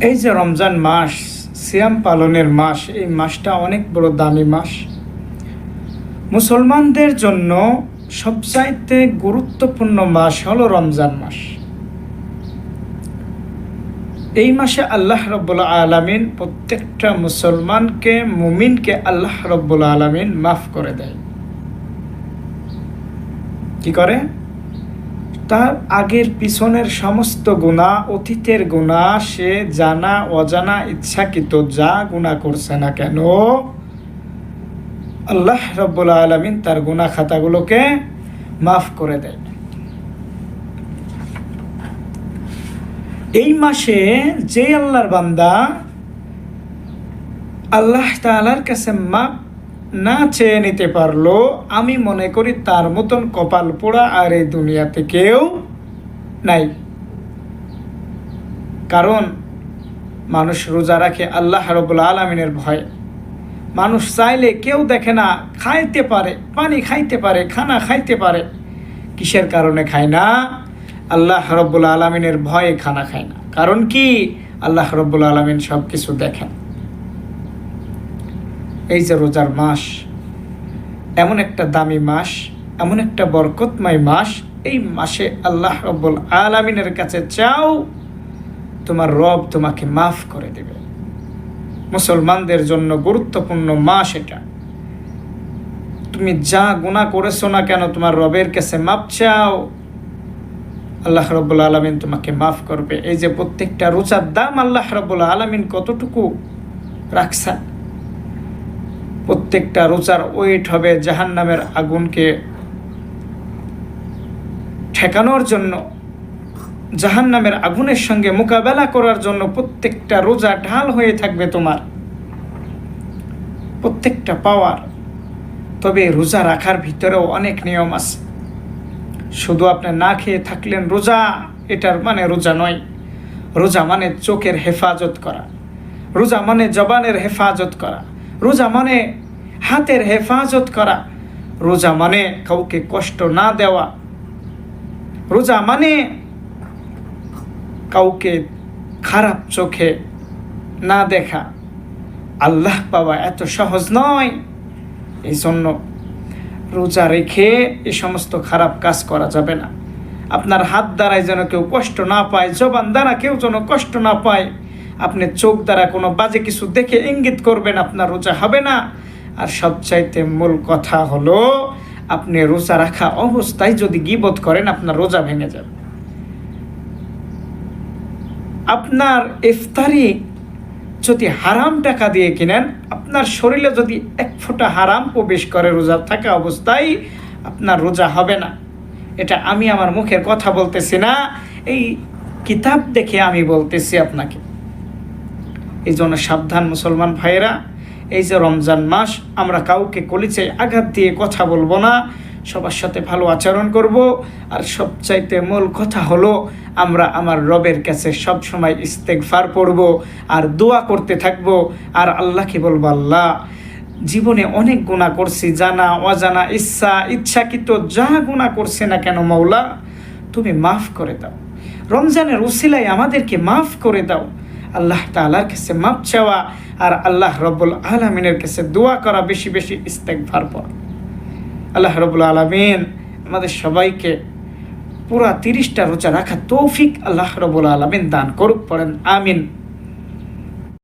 এই যে রমজান মাস, সিয়াম পালনের মাস, এই মাসটা অনেক বড় দামি মাস। মুসলমানদের জন্য সবচাইতে গুরুত্বপূর্ণ মাস হলো রমজান মাস। এই মাসে আল্লাহ রব্বুল আলমিন প্রত্যেকটা মুসলমানকে, মুমিনকে আল্লাহ রব্বুল আলমিন মাফ করে দেয়। কি করে? তার আগের পিছনের সমস্ত গুণা, অতীতের গুণা সে জানা, অজানা, ইচ্ছাকৃত যা গুণা করছে না কেন? আল্লাহ রব্বুল আলমিন তার গুণা খাতাগুলোকে মাফ করে দেয় এই মাসে যে আল্লাহর বান্দা আল্লাহ তালার কাছে মাপ না চেয়ে নিতে পারল, আমি মনে করি তার মতন কপাল পোড়া আর এই দুনিয়াতে কেউ নাই। কারণ মানুষ রোজা রাখে আল্লাহ রবুল আলমিনের ভয়। মানুষ চাইলে কেউ দেখে না, খাইতে পারে, পানি খাইতে পারে, খানা খাইতে পারে। কিসের কারণে খায় না? আল্লাহ রব্বুল আলমিনের ভয়ে খানা খায় না। কারণ কি? আল্লাহ রব্বুল আলমিন সব কিছু দেখেন। এই যে রোজার মাস, এমন একটা দামি মাস, এমন একটা বরকতময় মাস, এই মাসে আল্লাহ রব্বুল আলমিনের কাছে চাও, তোমার রব তোমাকে মাফ করে দেবে। মুসলমানদের জন্য গুরুত্বপূর্ণ মাস এটা। তুমি যা গুণা করেছ না কেন তোমার রবের কাছে মাপ চাও, আল্লাহ রব্বুল আলমিন তোমাকে মাফ করবে। এই যে প্রত্যেকটা রোজার দাম আল্লাহ রব্বুল আলমিন কতটুকু রাখছেন? প্রত্যেকটা রোজার ওয়েট হবে জাহান নামের আগুনকে ঠেকানোর জন্য। জাহান নামের আগুনের সঙ্গে মোকাবেলা করার জন্য প্রত্যেকটা রোজা ঢাল হয়ে থাকবে তোমার। প্রত্যেকটা পাওয়ার। তবে রোজা রাখার ভিতরেও অনেক নিয়ম আছে। শুধু আপনি না খেয়ে থাকলেন রোজা, এটার মানে রোজা নয়। রোজা মানে চোখের হেফাজত করা। রোজা মানে জবানের হেফাজত করা। রোজা মানে হাতের হেফাজত করা। রোজা মানে কাউকে কষ্ট না দেওয়া। রোজা মানে কাউকে খারাপ চোখে না দেখা। আল্লাহ পাওয়া এত সহজ নয়। এই জন্য রোজা রেখে এই সমস্ত খারাপ কাজ করা যাবে না। আপনার হাত দ্বারায় যেন কেউ কষ্ট না পায়, জবান দ্বারা কেউ যেন কষ্ট না পায় আপনি চোখ দ্বারা কোনো বাজে কিছু দেখে ইঙ্গিত করবেন, আপনার রোজা হবে না। আর সবচাইতে মূল কথা হলো, আপনি রোজা রাখা অবস্থায় যদি গিবোধ করেন, আপনার রোজা ভেঙে যাবে। আপনার ইফতারি যদি হারাম টাকা দিয়ে কিনেন, আপনার শরীরে যদি এক ফোঁটা হারাম প্রবেশ করে রোজা থাকা অবস্থায়, আপনার রোজা হবে না। এটা আমি আমার মুখের কথা বলতেছি না, এই কিতাব দেখে আমি বলতেছি আপনাকে। এই জন্য সাবধান মুসলমান ভাইয়েরা, এই যে রমজান মাস, আমরা কাউকে কলিচায় আঘাত দিয়ে কথা বলব না, সবার সাথে ভালো আচরণ করব। আর সবচাইতে মূল কথা হলো, আমরা আমার রবের কাছে সব সময় ইস্তেকফার পড়ব আর দোয়া করতে থাকব। আর আল্লাহকে বলব, আল্লাহ, জীবনে অনেক গুণা করছি, জানা, অজানা, ইচ্ছা, ইচ্ছাকৃত যা গুণা করছে না কেন মৌলা তুমি মাফ করে দাও। রমজানের উসিলায় আমাদেরকে মাফ করে দাও। আল্লাহ তালার কাছে মাপ চাওয়া আর আল্লাহ রবুল আলমিনের কাছে দোয়া করা বেশি বেশি ইস্তেকভার পর। আল্লাহ রবুল আলমিন আমাদের সবাইকে পুরা তিরিশটা রোজা রাখা তৌফিক আল্লাহ রবুল আলমিন দান করুক, পড়েন, আমিন।